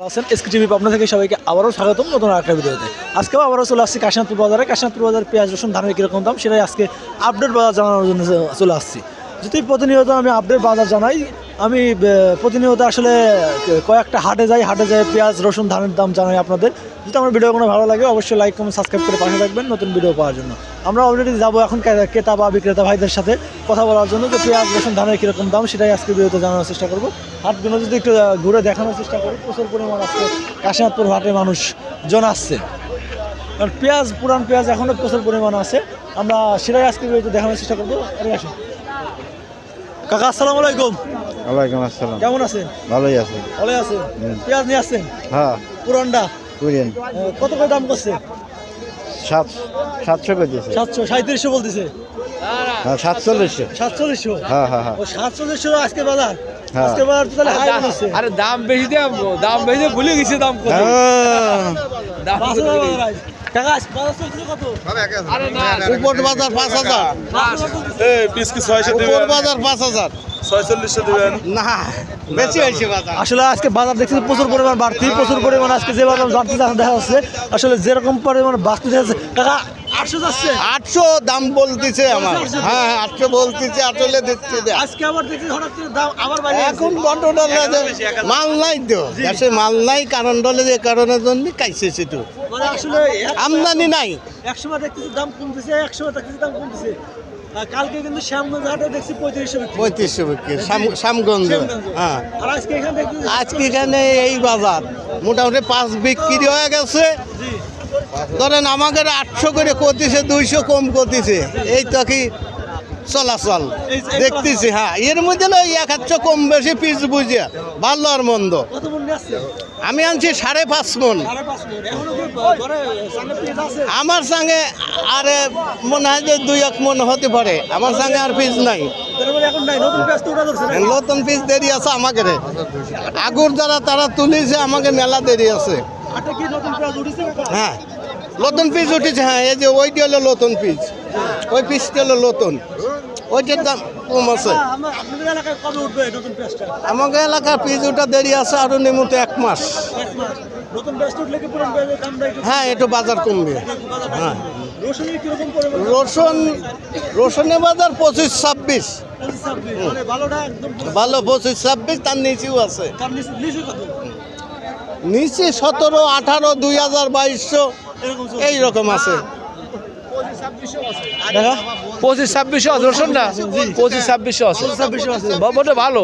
আছেন SK TV Pabna থেকে সবাইকে আবারও স্বাগতম নতুন একটা ভিডিওতে। আজকেও আবারও চলে আসছি কাশনাথপুর বাজারে। কাশনাথপুর বাজারে পেঁয়াজ, রসুন, ধানের কীরকম দাম সেটাই আজকে আপডেট বাজার জানানোর জন্য চলে আসছি। যদি প্রতিনিয়ত আমি আপডেট বাজার জানাই আমি প্রতিনিয়ত আসলে কয়েকটা হাটে যাই হাটে যাই পেঁয়াজ, রসুন, ধানের দাম জানাই আপনাদের। যদি আমার ভিডিও কোনো ভালো লাগে, অবশ্যই লাইক কমেন্ট সাবস্ক্রাইব করে পাশে থাকবেন নতুন ভিডিও পাওয়ার জন্য। আমরা অলরেডি যাব এখন ক্রেতা বা বিক্রেতা ভাইদের সাথে কথা বলার জন্য যে পেঁয়াজ, রসুন, ধানের কীরকম দাম, সেটাই আজকে ভিডিওতে জানানোর চেষ্টা করব। হাটগুলো যদি একটু ঘুরে দেখানোর চেষ্টা করি, প্রচুর পরিমাণ আজকে কাশীনাথপুর হাটে মানুষ জন আসছে। কারণ পেঁয়াজ, পুরান পেঁয়াজ এখনও প্রচুর পরিমাণ আছে। আমরা সেটাই আজকে ভিডিওতে দেখানোর চেষ্টা করব। আসুন। কাকা, আসসালামু আলাইকুম। ওয়ালাইকুম আসসালাম। কেমন আছেন? ভালোই আছে। ভালো আছেন? পেঁয়াজ নিয়ে আসছেন? হ্যাঁ। পুরানটা? কুড়িয়েন কত করে দাম করছে? সাত সাতশো করে দিয়েছে। সাতশো সাঁত্রিশশো বলতেছে। হ্যাঁ সাতচল্লিশশো। সাতচল্লিশশো? হ্যাঁ হ্যাঁ হ্যাঁ। ও সাতচল্লিশশো আজকে বাজার। হ্যাঁ। আজকে বাজার তো তাহলে হাই হচ্ছে আরে দাম বেশি দাম দাম বেশি ভুলে গেছি দাম কত। হ্যাঁ। দাম পাঁচ হাজার বাজার উপর পাঁচ হাজার। উপর বাজার পাঁচ হাজার। বেশি আসলে আজকে বাজার দেখছি প্রচুর পরিমাণ বাড়তি প্রচুর পরিমাণ আজকে যে বাজার বাড়তি দেখা- যাচ্ছে আসলে যেরকম পরিমাণ বাড়তি দেখা যাচ্ছে কাকা আটশো যাচ্ছে? আটশো দাম বলতেছে আমার। হ্যাঁ হ্যাঁ আটশো বলতেছে আসলে দিচ্ছে আজকে আবার দেখছি হঠাৎ দাম আবার এখন মাল নাই তো। দেশে মাল নাই কারণ ডলে যে কারণের জন্য কাইছে সেটু মানে আসলে আমদানি নাই। দেখতেছি দাম কমতেছে দেখতেছি দাম কমতেছে। কালকে কিন্তু শ্যামগঞ্জ হাটে দেখছি পঁয়ত্রিশশো বিক্রি। পঁয়ত্রিশশো বিক্রি শ্যামগঞ্জ। হ্যাঁ। আর আজকে এখানে আজকে এখানে এই বাজার। মোটামুটি পাঁচ বিক্রি হয়ে গেছে। ধরেন আমাদের আটশো করে করতেছে দুইশো কম করতেছে এই তো কি চলাচল। দেখতেছি হ্যাঁ। এর মধ্যে না এক হাজার কম বেশি পিস বুঝে ভালো আর মন্দ। মন আমি আনছি সাড়ে পাঁচ মন। আমার সঙ্গে আরে মনে হয় যে দুই এক মন হতে পারে। আমার সঙ্গে আর পিস নাই। মানে নতুন পিস দেরি আছে আমাকে রে। আগুর যারা তারা তুলিছে আমাকে মেলা দেরি আছে? হ্যাঁ। নতুন পিস উঠেছে হ্যাঁ এই যে ওইটি হলো নতুন পিস। ওই পিসটি হলো নতুন ওইটার দাম কম আছে। আমাকে এলাকার পিস ওটা দেরি আছে আরও নিমুতে এক মাস। হ্যাঁ একটু বাজার কমবে। হ্যাঁ। রসুন রসুনের বাজার পঁচিশ ছাব্বিশ। মানে ভালো পঁচিশ ছাব্বিশ তার নিচেও আছে। নিচে সতেরো আঠারো দুই হাজার বাইশশো। চলছে। এইরকম আছে। দেখা? পঁচিশ ছাব্বিশশো আছে রসুন পঁচিশ ছাব্বিশশো আছে। পঁচিশ ছাব্বিশশো আছে। মোটামুটি ভালো।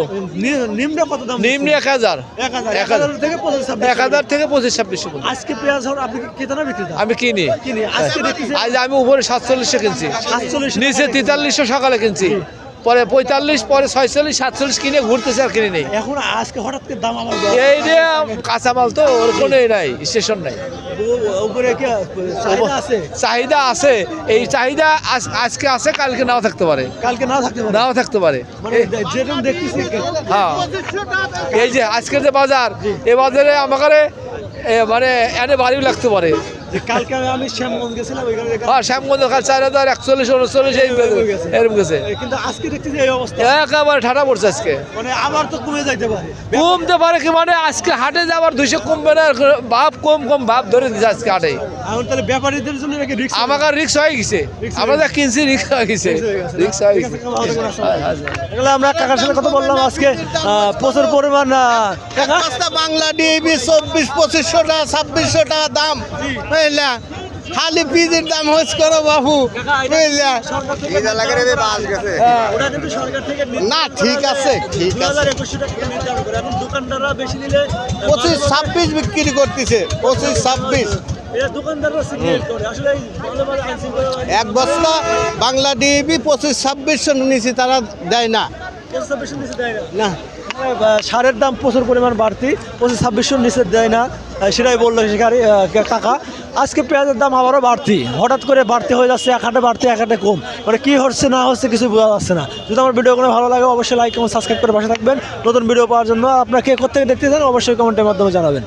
নিম্ন কত দাম নিম্ন এক হাজার। এক হাজার। এক এক হাজার হাজার থেকে পঁচিশ এক হাজার থেকে পঁচিশ ছাব্বিশশো আজকে পেঁয়াজ আপনি কি না বিক্রেতা? আমি কিনি। আজকে আজ আমি উপরে সাতচল্লিশশো কিনছি। সাতচল্লিশ নিচে তেতাল্লিশশো সকালে কিনছি। পরে পঁয়তাল্লিশ পরে ছয়চল্লিশ সাতচল্লিশ কিনে ঘুরতেছে আর কিনে নেই। এখন আজকে হঠাৎ করে দাম আমার এই যে কাঁচামাল তো ওর কোনো নাই স্টেশন নাই। চাহিদা আছে? এই চাহিদা আজ- আজকে আছে কালকে নাও থাকতে পারে। কালকে না থাকতে পারে? নাও থাকতে পারে। মানে হ্যাঁ। এই যে আজকের যে বাজার এই বাজারে আমাকে এ, মানে এনে বাড়িও লাগতে পারে। কালকে আমি- আমি শ্যামগঞ্জ গেছিলাম ওইখানে হ্যাঁ শ্যামগঞ্জ চার হাজার একচল্লিশ উনচল্লিশ এই এরকম গেছে। কিন্তু আজকে দেখতেছি এই অবস্থা। একেবারে ঠাটা পড়ছে আজকে। মানে আবার তো কমে যাইতে পারে। কমতে পারে কি মানে আজকে হাটে যাবার দুইশো কমবে না ভাব কম কম ভাব ধরে দিচ্ছে আজকে হাটে। এখন তাহলে ব্যাপারীদের জন্য নাকি রিক্স আমাকে রিক্স হয়ে গেছে। আমরা যা কিনছি রিক্স হয়ে গেছে। রিক্স হয়ে গেছে এগুলো আমরা কাকার সাথে কথা বললাম আজকে প্রচুর পরিমাণ কাকা? বাংলা ডিএবি চব্বিশ পঁচিশশো টাকা ছাব্বিশশো টাকা দাম। বুঝলা? খালি পিজের দাম হচ্ছে করো বাবু বুঝলা? সরকার থেকে হ্যাঁ। ওটা কিন্তু সরকার থেকে না, ঠিক আছে, ঠিক আছে। একুশশো টাকা নির্ধারণ করে। এখন দোকানদাররা বেশি নিলে পঁচিশ ছাব্বিশ বিক্রি করতেছে। পঁচিশ ছাব্বিশ। এক বস্তা বাংলা ডিএবি পঁচিশ ছাব্বিশশো নিচে তারা দেয় না। সারের দাম প্রচুর পরিমাণ বাড়তি। পঁচিশ ছাব্বিশশো নিচে দেয় না। সেটাই বলল শিকারি কাকা। আজকে পেঁয়াজের দাম আবারও বাড়তি। হঠাৎ করে বাড়তি হয়ে যাচ্ছে এক হাটে বাড়তি এক হাটে কম। মানে কী হচ্ছে না হচ্ছে কিছু বোঝা যাচ্ছে না। যদি আমার ভিডিওগুলো ভালো লাগে অবশ্যই লাইক এবং সাবস্ক্রাইব করে পাশে থাকবেন। নতুন ভিডিও পাওয়ার জন্য আপনাকে কোথেকে দেখতে চান অবশ্যই কমেন্টের মাধ্যমে জানাবেন।